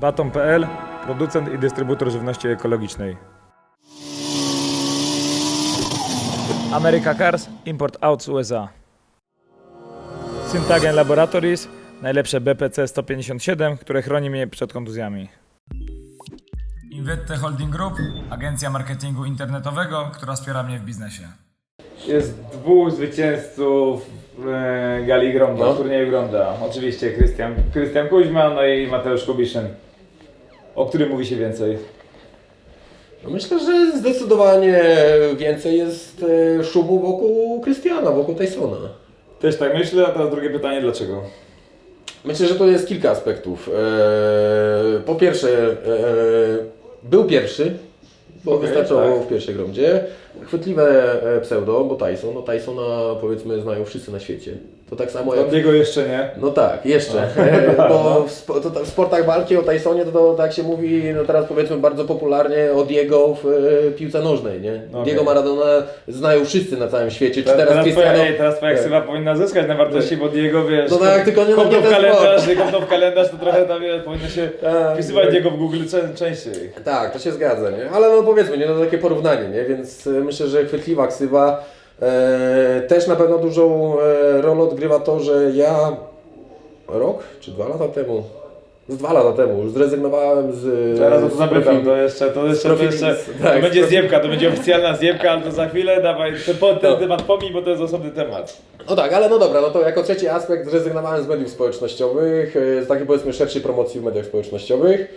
Baton.pl, producent i dystrybutor żywności ekologicznej. America Cars, import out z USA. Syntagen Laboratories, najlepsze BPC 157, które chroni mnie przed kontuzjami. Invette Holding Group, agencja marketingu internetowego, która wspiera mnie w biznesie. Jest dwóch zwycięzców e, Gali Gronda, No. turnieju Gronda. Oczywiście Krystian, Krystian Kuźma, no i Mateusz Kubiszyn. O którym mówi się więcej? No myślę, że zdecydowanie więcej jest e, szumu wokół Krystiana, wokół Tysona. Też tak myślę, a teraz drugie pytanie, dlaczego? Myślę, że to jest kilka aspektów. E, Po pierwsze, e, był pierwszy, bo Okej, wystarczało tak. w pierwszej rundzie. Chwytliwe e, pseudo, bo Tyson, no Tysona powiedzmy znają wszyscy na świecie. To tak samo jak... Od niego jeszcze nie. No tak, jeszcze. E, Bo w, spo, to, w sportach walki o Tysonie to, to tak się mówi, no teraz powiedzmy bardzo popularnie o Diego w e, piłce nożnej, nie? Okej. Diego Maradona znają wszyscy na całym świecie, czy Teraz, teraz teraz, twoja, Cristiano... ej, teraz twoja Tak. ksywa powinna zyskać na wartości, bo Diego, wiesz, No tak, tylko nie na kopnął w kalendarz, kopnął w kalendarz, to trochę tam, wiesz, powinno się Tak, wpisywać tak. Diego w Google czę- częściej. Tak, to się zgadza, nie? Ale no powiedzmy, nie, no takie porównanie, nie? Więc myślę, że chwytliwa ksywa e, też na pewno dużą e, rolę odgrywa to, że ja rok czy dwa lata temu, z dwa lata temu już zrezygnowałem z... Teraz o to to jeszcze, to jeszcze, to jeszcze, tak, to będzie zjebka, to będzie oficjalna zjebka, ale to za chwilę, dawaj, ten, ten No. temat pomij, bo to jest osobny temat. No tak, ale no dobra, no to jako trzeci aspekt zrezygnowałem z mediów społecznościowych, e, z takiej powiedzmy szerszej promocji w mediach społecznościowych.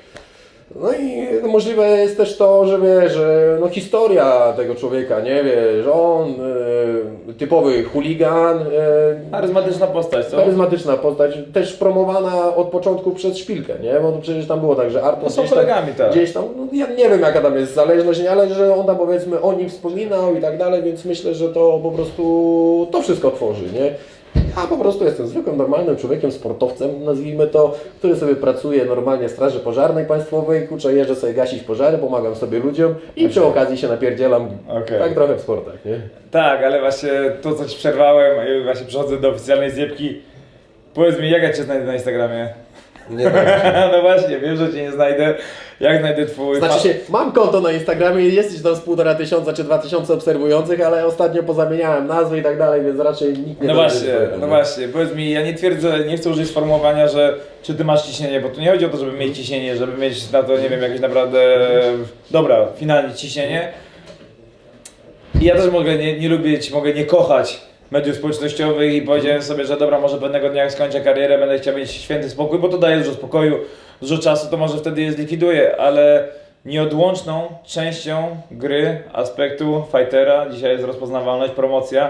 No i no możliwe jest też to, że wiesz, że no historia tego człowieka, nie wiesz, on e, typowy chuligan, e, Charyzmatyczna postać, co? charyzmatyczna postać, też promowana od początku przez szpilkę, nie? Bo przecież tam było tak, że Artur No są gdzieś tam, kolegami, tak. gdzieś tam, no ja nie wiem jaka tam jest zależność, nie? ale że on tam powiedzmy o nim wspominał i tak dalej, więc myślę, że to po prostu to wszystko tworzy, nie? Ja po prostu jestem zwykłym, normalnym człowiekiem, sportowcem, nazwijmy to, który sobie pracuje normalnie w Straży Pożarnej Państwowej, kurczę, jeżdżę sobie gasić pożary, pomagam sobie ludziom i przy okazji się napierdzielam, Okej. tak trochę w sportach, nie? Tak, ale właśnie to, co ci przerwałem, i właśnie przechodzę do oficjalnej zjebki. Powiedz mi, jak ja cię znajdę na Instagramie? Nie no właśnie, wiem, że cię nie znajdę. Jak znajdę twój... Znaczy się, mam konto na Instagramie i jesteś tam z półtora tysiąca czy dwa tysiące obserwujących, ale ostatnio pozamieniałem nazwy i tak dalej, więc raczej nikt nie No właśnie, no nie? właśnie, powiedz mi, ja nie twierdzę, nie chcę użyć sformułowania, że czy ty masz ciśnienie, bo tu nie chodzi o to, żeby mieć ciśnienie, żeby mieć na to, nie wiem, jakieś naprawdę, dobra, finalnie ciśnienie. I ja też mogę nie, nie lubić, mogę nie kochać mediów społecznościowych i powiedziałem sobie, że dobra, może pewnego dnia jak skończę karierę, będę chciał mieć święty spokój, bo to daje dużo spokoju, dużo czasu, to może wtedy je zlikwiduję, ale nieodłączną częścią gry, aspektu fightera, dzisiaj jest rozpoznawalność, promocja,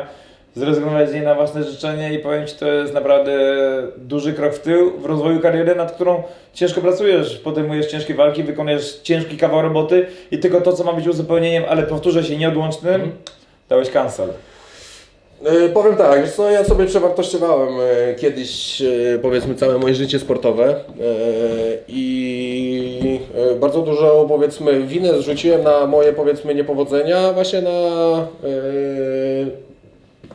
zrezygnować z niej na własne życzenie i powiem Ci, to jest naprawdę duży krok w tył w rozwoju kariery, nad którą ciężko pracujesz, podejmujesz ciężkie walki, wykonujesz ciężki kawał roboty i tylko to, co ma być uzupełnieniem, ale powtórzę się, nieodłącznym, dałeś cancel. E, powiem tak, wiesz co, ja sobie przewartościowałem e, kiedyś e, powiedzmy całe moje życie sportowe i bardzo dużo powiedzmy winę zrzuciłem na moje powiedzmy niepowodzenia właśnie na,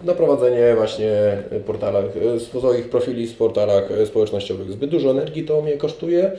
na prowadzenie właśnie portalach, swoich profili w portalach społecznościowych. Zbyt dużo energii to mnie kosztuje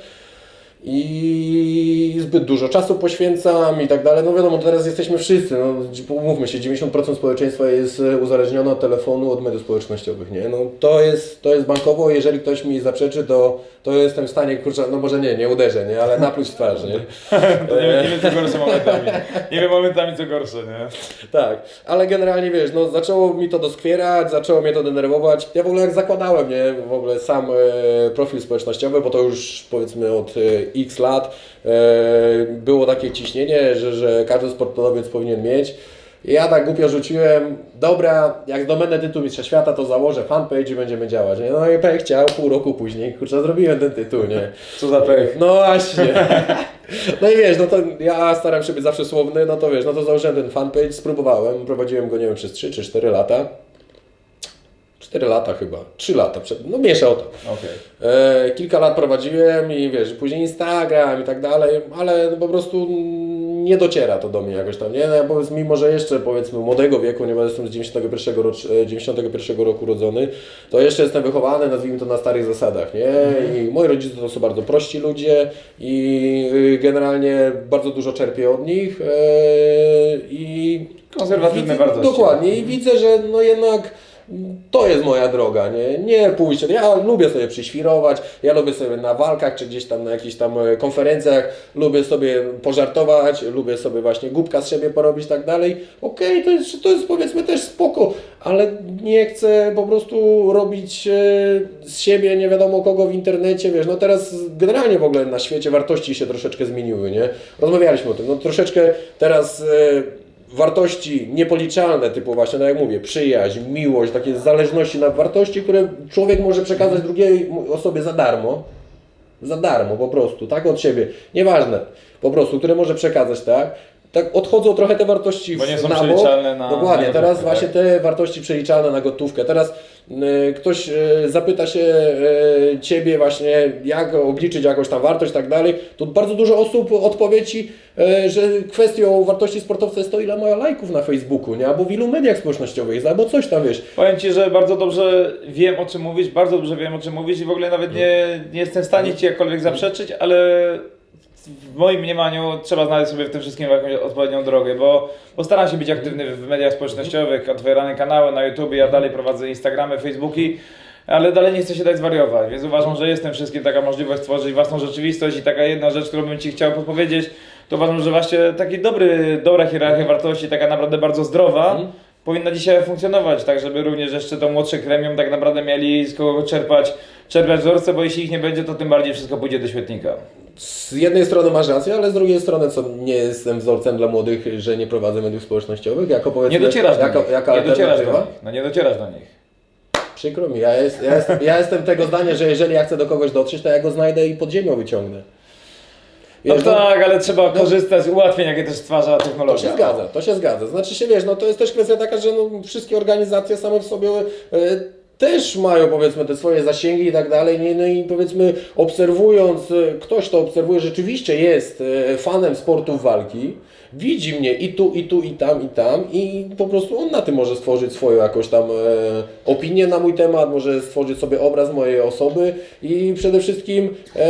i zbyt dużo czasu poświęcam i tak dalej. No wiadomo, teraz jesteśmy wszyscy, no, umówmy się, 90% społeczeństwa jest e, uzależnione od telefonu, od mediów społecznościowych, nie? No to jest, to jest bankowo, jeżeli ktoś mi zaprzeczy, to, to jestem w stanie, kurczę, no może nie, nie uderzę, nie? Ale napluć w twarz, nie? To nie, nie wiem co gorsze momentami. Nie wiem momentami co gorsze, nie? Tak, ale generalnie wiesz, no zaczęło mi to doskwierać, zaczęło mnie to denerwować. Ja w ogóle jak zakładałem, nie, w ogóle sam e, profil społecznościowy, bo to już powiedzmy od e, x lat e, było takie ciśnienie, że, że każdy sportowiec powinien mieć. Ja tak głupio rzuciłem, dobra, jak zdobędę tytuł Mistrza Świata, to założę fanpage i będziemy działać. Nie? No i pech chciał, pół roku później, kurczę, zrobiłem ten tytuł, nie? Co za pech. No właśnie. No i wiesz, no to ja staram się być zawsze słowny, no to wiesz, no to założyłem ten fanpage, spróbowałem, prowadziłem go, nie wiem, przez 3 czy 4 lata. 4 lata chyba, 3 lata, przed, no miesza o to. Okej. E, kilka lat prowadziłem i wiesz, później Instagram i tak dalej, ale no po prostu nie dociera to do mnie jakoś tam, nie? No ja powiedz, mimo że jeszcze powiedzmy młodego wieku, nie jestem z 91, rocz, e, 91 roku urodzony, to jeszcze jestem wychowany, nazwijmy to na starych zasadach, nie? I moi rodzice to są bardzo prości ludzie i y, generalnie bardzo dużo czerpię od nich e, i Konserwatywne wartości. Dokładnie i widzę, że no jednak to jest moja droga, nie? Nie pójść. Ja lubię sobie przyświrować, ja lubię sobie na walkach, czy gdzieś tam na jakichś tam e, konferencjach, lubię sobie pożartować, lubię sobie właśnie głupka z siebie porobić tak dalej. Okej, to, jest, to jest powiedzmy też spoko, ale nie chcę po prostu robić e, z siebie nie wiadomo kogo w internecie, wiesz, no teraz generalnie w ogóle na świecie wartości się troszeczkę zmieniły, nie? Rozmawialiśmy o tym, no troszeczkę teraz... Wartości niepoliczalne, typu właśnie, no jak mówię, przyjaźń, miłość, takie zależności na wartości, które człowiek może przekazać drugiej osobie za darmo, za darmo po prostu, tak od siebie, nieważne, po prostu, które może przekazać, tak, tak odchodzą trochę te wartości Bo nie są na bok. przeliczalne na- Dokładnie, na teraz gotówkę, właśnie tak? te wartości przeliczalne na gotówkę. Teraz ktoś y, zapyta się y, Ciebie właśnie, jak obliczyć jakąś tam wartość i tak dalej, to bardzo dużo osób odpowie Ci, y, że kwestią wartości sportowca jest to, ile ma lajków na Facebooku, nie? Albo w ilu mediach społecznościowych jest, albo coś tam, wiesz. Powiem Ci, że bardzo dobrze wiem o czym mówisz, bardzo dobrze wiem o czym mówisz i w ogóle nawet nie, nie jestem w stanie Ci jakkolwiek zaprzeczyć, ale w moim mniemaniu trzeba znaleźć sobie w tym wszystkim jakąś odpowiednią drogę, bo, bo staram się być aktywny w mediach społecznościowych, otwierane kanały na YouTube, ja dalej prowadzę Instagramy, Facebooki, ale dalej nie chcę się dać zwariować, więc uważam, że jest tym wszystkim taka możliwość stworzyć własną rzeczywistość i taka jedna rzecz, którą bym Ci chciał podpowiedzieć, to uważam, że właśnie taki dobry, dobra hierarchia wartości, taka naprawdę bardzo zdrowa, Mhm. powinna dzisiaj funkcjonować, tak żeby również jeszcze to młodsze kremium tak naprawdę mieli z kogo czerpać, czerpać wzorce, bo jeśli ich nie będzie, to tym bardziej wszystko pójdzie do świetnika. Z jednej strony masz rację, ale z drugiej strony, co nie jestem wzorcem dla młodych, że nie prowadzę mediów społecznościowych, jako powiedzmy, Nie docierasz do jako, nich. jako nie docierasz do nich. No nie docierasz do nich. Przykro mi, ja, jest, ja, jest, ja jestem tego zdania, że jeżeli ja chcę do kogoś dotrzeć, to ja go znajdę i pod ziemią wyciągnę. No Wiesz, tak, ale trzeba korzystać z ułatwień, jakie też stwarza To technologia. się zgadza, to się zgadza. Znaczy się wiesz, no to jest też kwestia taka, że no, wszystkie organizacje same w sobie e, też mają powiedzmy te swoje zasięgi i tak dalej. Nie? No i powiedzmy obserwując, e, ktoś to obserwuje, rzeczywiście jest e, fanem sportów walki, widzi mnie i tu, i tu, i tam, i tam i po prostu on na tym może stworzyć swoją jakąś tam e, opinię na mój temat, może stworzyć sobie obraz mojej osoby i przede wszystkim e,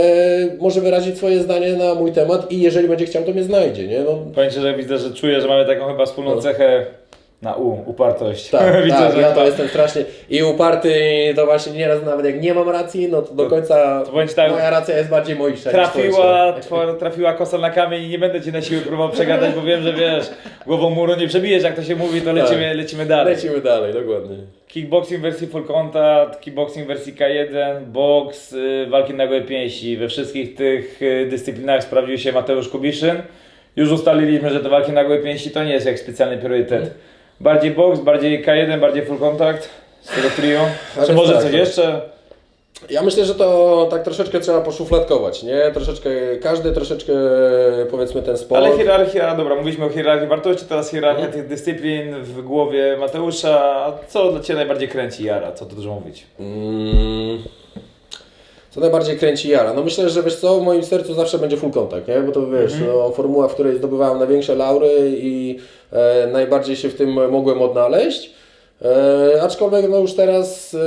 może wyrazić swoje zdanie na mój temat i jeżeli będzie chciał, to mnie znajdzie, nie? No, Ci, że widzę, że czuję, że mamy taką chyba wspólną No. cechę na U, upartość. Tak, widzę, tak, że ja to jestem strasznie i uparty, to właśnie nieraz nawet jak nie mam racji, no to do końca to tak, moja racja jest bardziej moisza. niż Trafiła, twoja. trafiła kosa na kamień i nie będę cię na siłę próbował przegadać, bo wiem, że wiesz, głową muru nie przebijesz, jak to się mówi, to lecimy, lecimy dalej. Lecimy dalej, dokładnie. Kickboxing wersji full contact, kickboxing wersji K1, boks, y, walki na gołe pięści. We wszystkich tych y, dyscyplinach sprawdził się Mateusz Kubiszyn. Już ustaliliśmy, że te walki na gołe pięści to nie jest jak specjalny priorytet. Bardziej boks, bardziej K1, bardziej full contact z tego trio. Czy może tak, coś no. jeszcze? Ja myślę, że to tak troszeczkę trzeba poszufladkować, nie? Troszeczkę, każdy troszeczkę powiedzmy ten sport. Ale hierarchia, dobra, mówiliśmy o hierarchii wartości, teraz hierarchia Mhm. tych dyscyplin w głowie Mateusza. Co dla Ciebie najbardziej kręci Jara? Co tu dużo mówić? Mm. Co najbardziej kręci Jara? No myślę, że wiesz co, w moim sercu zawsze będzie full contact, nie? Bo to wiesz, no, formuła, w której zdobywałem największe laury i e, najbardziej się w tym mogłem odnaleźć. E, aczkolwiek no już teraz, e,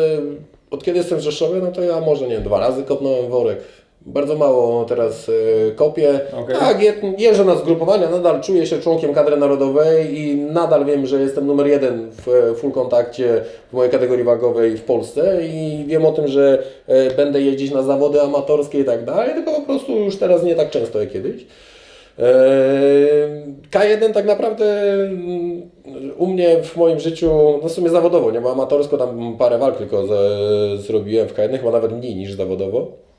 od kiedy jestem w Rzeszowie, no to ja może nie wiem, dwa razy kopnąłem worek. Bardzo mało teraz e, kopię. Okej. Tak, je, jeżdżę na zgrupowania, nadal czuję się członkiem kadry narodowej i nadal wiem, że jestem numer jeden w e, full kontakcie w mojej kategorii wagowej w Polsce i wiem o tym, że e, będę jeździć na zawody amatorskie i tak dalej, tylko po prostu już teraz nie tak często jak kiedyś. E, K1 tak naprawdę mm, u mnie w moim życiu, no w sumie zawodowo, nie, bo amatorsko tam parę walk tylko z, zrobiłem w K1, chyba nawet mniej niż zawodowo.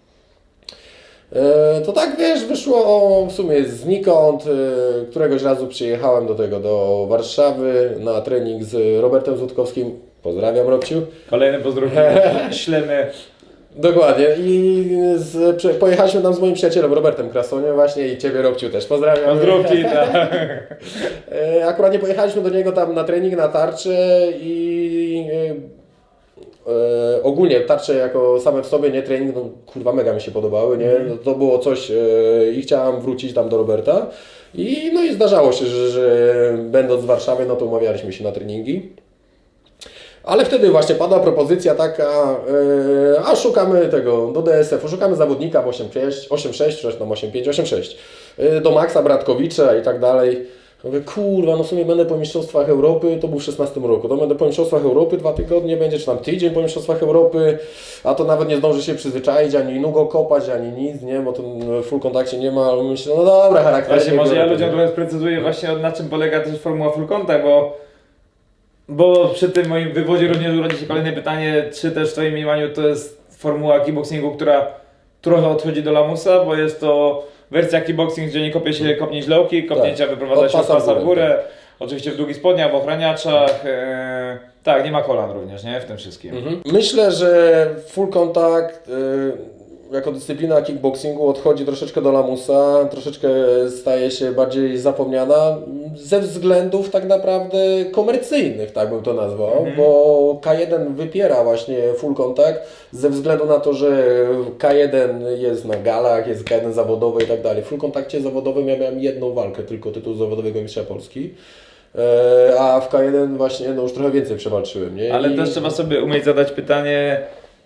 E, To tak wiesz, wyszło w sumie znikąd. E, Któregoś razu przyjechałem do tego, do Warszawy na trening z Robertem Złutkowskim. Pozdrawiam Robciu. Kolejne pozdrowienia, ślemy. Dokładnie. I z, pojechaliśmy tam z moim przyjacielem Robertem Krasoniem właśnie i Ciebie Robciu też pozdrawiam. Pozdrówki, tak. E, Akurat nie pojechaliśmy do niego tam na trening, na tarczę i e, ogólnie tarcze jako same w sobie, nie trening, no kurwa mega mi się podobały, nie? No, to było coś e, i chciałem wrócić tam do Roberta. I, no i zdarzało się, że, że będąc w Warszawie, no to umawialiśmy się na treningi. Ale wtedy właśnie padła propozycja taka, e, a szukamy tego do DSF-u, szukamy zawodnika w 8.6, 8.6, czy tam 8.5, 8.6, e, do Maxa Bratkowicza i tak dalej. Mówię, kurwa, no w sumie będę po Mistrzostwach Europy, to był w 16 roku, to będę po Mistrzostwach Europy, dwa tygodnie będzie, czy tam tydzień po Mistrzostwach Europy, a to nawet nie zdąży się przyzwyczaić, ani nugo kopać, ani nic, nie, bo to w full kontakcie nie ma, ale myślę, no dobra, charakter. Właśnie może ja ludziom trochę sprecyzuję właśnie na czym polega też formuła full contact, bo bo przy tym moim wywodzie również urodzi się kolejne pytanie, czy też w Twoim mniemaniu to jest formuła kickboxingu, która trochę odchodzi do lamusa, bo jest to wersja kickboxing, gdzie nie kopie się kopnięć lowki, kopnięcia Tak. wyprowadza się od pasa w górę, górę, oczywiście w długich spodniach, w ochraniaczach, e, tak, nie ma kolan również, nie, w tym wszystkim. Mhm. Myślę, że full contact y, jako dyscyplina kickboxingu odchodzi troszeczkę do lamusa, troszeczkę staje się bardziej zapomniana ze względów tak naprawdę komercyjnych, tak bym to nazwał, Mhm. bo K1 wypiera właśnie full contact ze względu na to, że K1 jest na galach, jest K1 zawodowy i tak dalej. W full contaccie zawodowym ja miałem jedną walkę, tylko tytuł zawodowego mistrza Polski. E, A w K1 właśnie no już trochę więcej przewalczyłem, nie? Ale I- też trzeba sobie umieć zadać pytanie,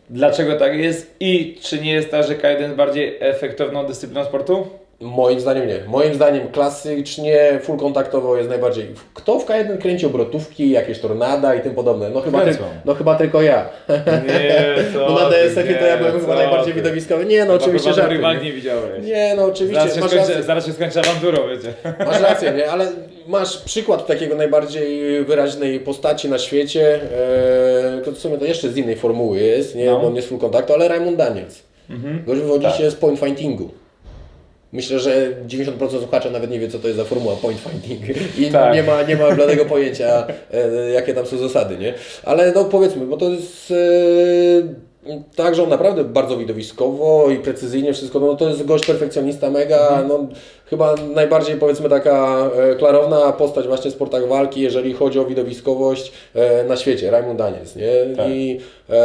dlaczego tak jest i czy nie jest tak, że K1 jest bardziej efektowną dyscypliną sportu? Moim zdaniem nie. Moim zdaniem klasycznie full kontaktowo jest najbardziej. Kto w K1 kręci obrotówki, jakieś tornada i tym podobne? No chyba, ty, Kręcą. no chyba tylko ja. Nie, No na DSF-ie to ja byłem chyba najbardziej widowiskowy. Nie, no oczywiście że żartuję. walk nie widziałeś. Nie, no oczywiście, Zaraz się, skończy, rację, zaraz się skończy awanturą, wiecie. masz rację, nie? Ale masz przykład takiego najbardziej wyraźnej postaci na świecie, e, to w sumie to jeszcze z innej formuły jest, nie? No. Bo on jest full kontaktu, ale Raymond Daniels. Mhm. Gość wywodzi Tak. się z point fightingu. Myślę, że 90% słuchaczy nawet nie wie, co to jest za formuła point fighting i Tak. nie, ma, nie ma bladego pojęcia, e, jakie tam są zasady, nie? Ale no powiedzmy, bo to jest e, tak, że on naprawdę bardzo widowiskowo i precyzyjnie wszystko, no to jest gość perfekcjonista mega, no chyba najbardziej powiedzmy taka e, klarowna postać właśnie w sportach walki, jeżeli chodzi o widowiskowość e, na świecie, Raymond Daniels, nie? Tak. I e,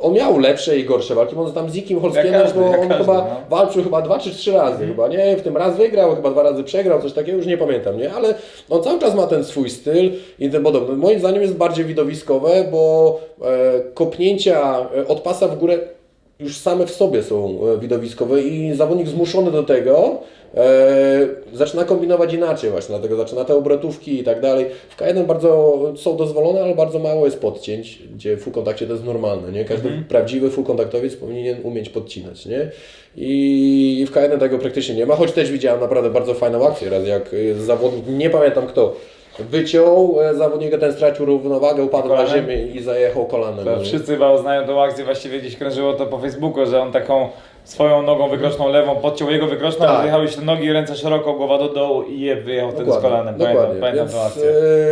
on miał lepsze i gorsze walki, bo on tam z Zikim Holskiem, każdy, bo on każdy, chyba no. walczył chyba dwa czy trzy razy, chyba nie? W tym raz wygrał, chyba dwa razy przegrał, coś takiego, już nie pamiętam, nie? Ale on cały czas ma ten swój styl i podobny. Moim zdaniem jest bardziej widowiskowe, bo kopnięcia od pasa w górę już same w sobie są e, widowiskowe i zawodnik zmuszony do tego e, zaczyna kombinować inaczej właśnie, dlatego zaczyna te obrotówki i tak dalej. W K1 bardzo są dozwolone, ale bardzo mało jest podcięć, gdzie w full kontakcie to jest normalne, nie? Każdy prawdziwy full kontaktowiec powinien umieć podcinać, nie? I w K1 tego praktycznie nie ma, choć też widziałem naprawdę bardzo fajną akcję, raz jak y, zawodnik, nie pamiętam kto, wyciął e, zawodnika, ten stracił równowagę, upadł na Kolanem? ziemię i zajechał kolanem. To wszyscy chyba znają tą akcję, właściwie gdzieś krążyło to po Facebooku, że on taką swoją nogą wykroczną lewą podciął jego wykroczną, Tak. wyjechały się nogi, ręce szeroko, głowa do dołu i je wyjechał wtedy z kolanem. Pamiętam, dokładnie. pamiętam Więc, tą akcję.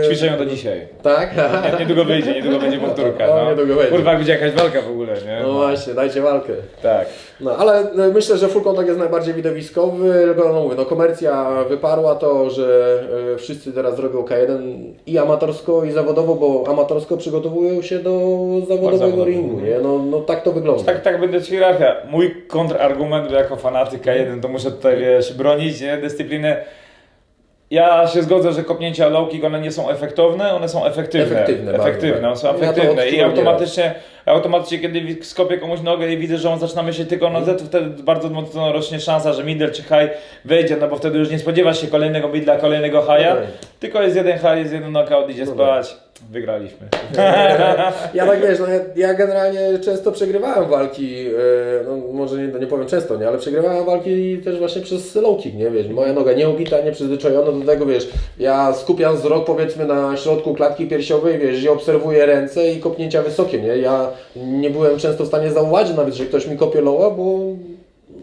Ćwiczę ją do dzisiaj. Tak? Nie- Niedługo wyjdzie, niedługo będzie powtórka. No. niedługo będzie. Kurwa, będzie jakaś walka w ogóle, nie? No właśnie, dajcie walkę. Tak. No, ale e, myślę, że full contact jest najbardziej widowiskowy, tylko no mówię, no komercja wyparła to, że e, wszyscy teraz robią K1 i amatorsko i zawodowo, bo amatorsko przygotowują się do zawodowego ringu, nie? No, no tak to wygląda. Tak, tak będzie hierarchia. Mój kontrargument, bo jako fanatyk K1 to muszę tutaj, wiesz, bronić, nie? Dyscypliny. Ja się zgodzę, że kopnięcia low kick, one nie są efektowne, one są efektywne. Efektywne efektywne, tak. one są Ja efektywne. I odczułem automatycznie, automatycznie, kiedy skopię komuś nogę i widzę, że on zaczyna myśleć tylko o nodze, to wtedy bardzo mocno rośnie szansa, że middle czy high wejdzie, no bo wtedy już nie spodziewasz się kolejnego middla, kolejnego high'a, Okej. tylko jest jeden high, jest jeden knockout, idzie Dobra. spać. Wygraliśmy. Ja tak wiesz, no ja, ja generalnie często przegrywałem walki, e, no może nie, nie powiem często, nie, ale przegrywałem walki też właśnie przez low kick, nie wiesz, moja noga nie ubita, nie przyzwyczajona do tego, wiesz, ja skupiam wzrok powiedzmy na środku klatki piersiowej, wiesz, i obserwuję ręce i kopnięcia wysokie, nie, ja nie byłem często w stanie zauważyć nawet, że ktoś mi kopie lowa, bo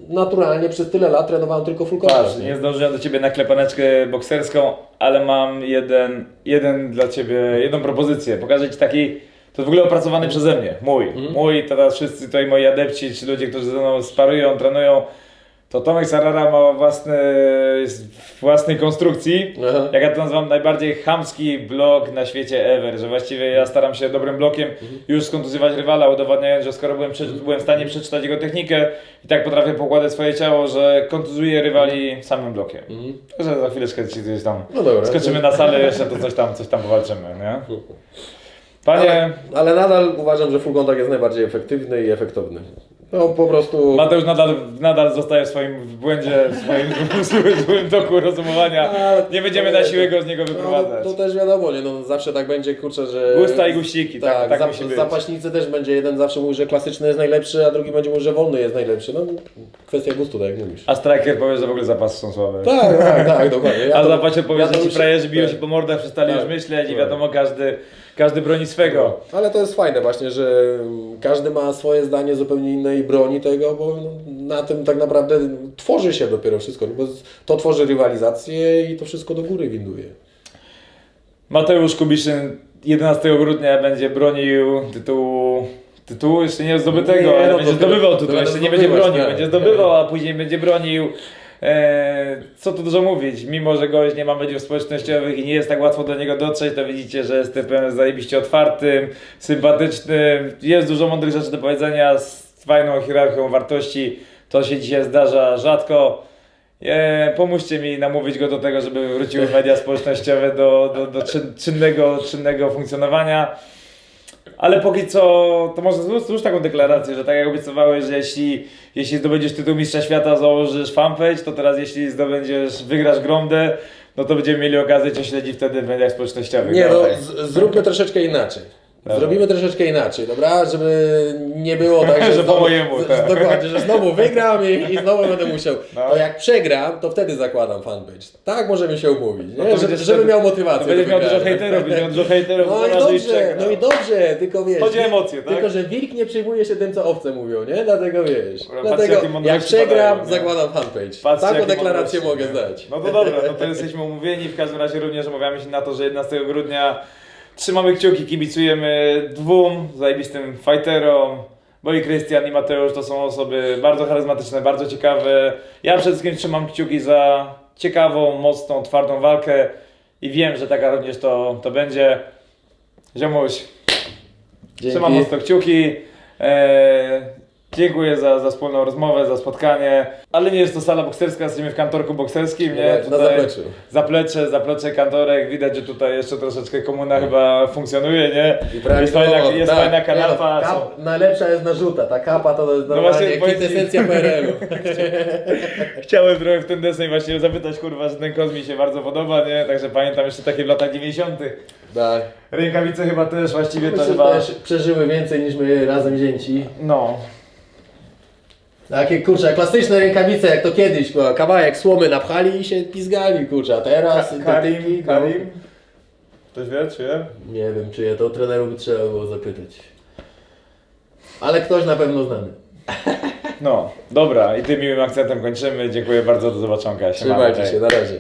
naturalnie przez tyle lat trenowałem tylko full Patrz, contact, nie zdążyłem do Ciebie na klepaneczkę bokserską, ale mam jeden, jeden dla Ciebie, jedną propozycję. Pokażę Ci taki, to w ogóle opracowany przeze mnie, mój. Mhm. Mój, teraz wszyscy tutaj moi adepci, czy ludzie, którzy ze mną sparują, trenują. To Tomek Sarara ma własny, własnej konstrukcji. Aha. Jak ja to nazywam, najbardziej chamski blok na świecie ever, że właściwie ja staram się dobrym blokiem już skontuzjować rywala, udowadniając, że skoro byłem, byłem w stanie przeczytać jego technikę i tak potrafię pokładać swoje ciało, że kontuzuję rywali samym blokiem. Mhm. Że za chwileczkę ci gdzieś tam No dobra. skoczymy na salę jeszcze, to coś tam, coś tam powalczymy, nie? Panie... Ale, ale nadal uważam, że full contact jest najbardziej efektywny i efektowny. No po prostu... Mateusz nadal, nadal zostaje w swoim błędzie, w swoim złym, złym toku rozumowania. Ale- Nie będziemy na siłę go z niego No, wyprowadzać. to też wiadomo, nie? No, zawsze tak będzie, kurczę, że... Gusta i guściki, tak, Tak, tak, zap- musi być. zapaśnicy też będzie jeden zawsze mówi, że klasyczny jest najlepszy, a drugi będzie mówił, że wolny jest najlepszy. No kwestia gustu, tak jak mówisz. A striker powie, że w ogóle zapasy są słabe. Tak, tak, tak, dokładnie. Ja A to- zapasie powie, ja że to ci frajerzy biją tak. się po mordach, przestali Tak. już myśleć i Tak. wiadomo, każdy, każdy broni swego. Ale to jest fajne właśnie, że każdy ma swoje zdanie zupełnie inne i broni tego, bo no, na tym tak naprawdę tworzy się dopiero wszystko, no bo to tworzy rywalizację i to wszystko do góry winduje. Mateusz Kubiszyn 11 grudnia będzie bronił tytułu tytułu jeszcze nie zdobytego, Nie, ale no będzie dopiero- zdobywał tytuł, jeszcze nie będzie bronił, tak. będzie zdobywał, a później będzie bronił. E, co tu dużo mówić, mimo że gość nie ma mediów społecznościowych i nie jest tak łatwo do niego dotrzeć, to widzicie, że jest typem zajebiście otwartym, sympatycznym, jest dużo mądrych rzeczy do powiedzenia, z fajną hierarchią wartości, to się dzisiaj zdarza rzadko. E, pomóżcie mi namówić go do tego, żeby wróciły media społecznościowe do, do, do czyn, czynnego, czynnego funkcjonowania. Ale póki co, to może złóż, złóż taką deklarację, że tak jak obiecywałeś, że jeśli, jeśli zdobędziesz tytuł Mistrza Świata, założysz fanpage, to teraz jeśli zdobędziesz, wygrasz Grondę, no to będziemy mieli okazję Cię śledzić wtedy w mediach społecznościowych. Nie, no, z- zróbmy troszeczkę inaczej. Dobra. Zrobimy troszeczkę inaczej, dobra? Żeby nie było tak, że, Że po znowu, mojemu, z- tak. dokładnie, że znowu wygram i, i znowu będę musiał. No. To jak przegram, to wtedy zakładam fanpage. Tak możemy się umówić? No żeby, będziesz żeby wtedy- miał motywację. Będziesz miał dużo hejterów, będziesz miał dużo hejterów, No i dobrze, no i dobrze, tylko wiesz. Chodzi emocje, tak? Tylko, że wilk nie przejmuje się tym, co owce mówią, nie? Dlatego wiesz. Dobra, Dlatego patrzcie, jak przegram, padają, nie? zakładam fanpage. Patrzcie, Taką deklarację mogę zdać. No to dobra, no to jesteśmy umówieni. W każdym razie również umawiamy się na to, że 11 grudnia trzymamy kciuki, kibicujemy dwóm zajebistym fighterom. Bo i Krystian i Mateusz to są osoby bardzo charyzmatyczne, bardzo ciekawe. Ja przede wszystkim trzymam kciuki za ciekawą, mocną, twardą walkę i wiem, że taka również to, to będzie. Ziomuś, Trzymam mocno kciuki. E, dziękuję za, za wspólną rozmowę, za spotkanie. Ale nie jest to sala bokserska, jesteśmy w kantorku bokserskim, nie? Na zapleczu. Zaplecze, zaplecze kantorek. Widać, że tutaj jeszcze troszeczkę komuna chyba funkcjonuje, nie? I prawie Jest fajna, jest tak, fajna nie kanapa. no, są- kap, najlepsza jest narzuta, ta kapa to jest No normalnie mi- kwintesencja PRL-u. Chciałem trochę w ten deseń właśnie zapytać, kurwa, że ten koz mi się bardzo podoba, nie? Także pamiętam jeszcze takie w latach 90. tak. Rękawice chyba też właściwie to Myślę, chyba... też przeżyły więcej niż my razem wzięci. No, Takie kurczę, klasyczne rękawice jak to kiedyś, kurwa, kawałek słomy napchali i się pizgali, kurczę, a teraz... Ka- Karim, tyki, no. Karim. Ktoś wie, czy wie? Nie wiem, czy je to trenerów by trzeba było zapytać. Ale ktoś na pewno znany. No, dobra, i tym miłym akcentem kończymy. Dziękuję bardzo, do zobaczonka. Siemano, Trzymajcie hej. się, na razie.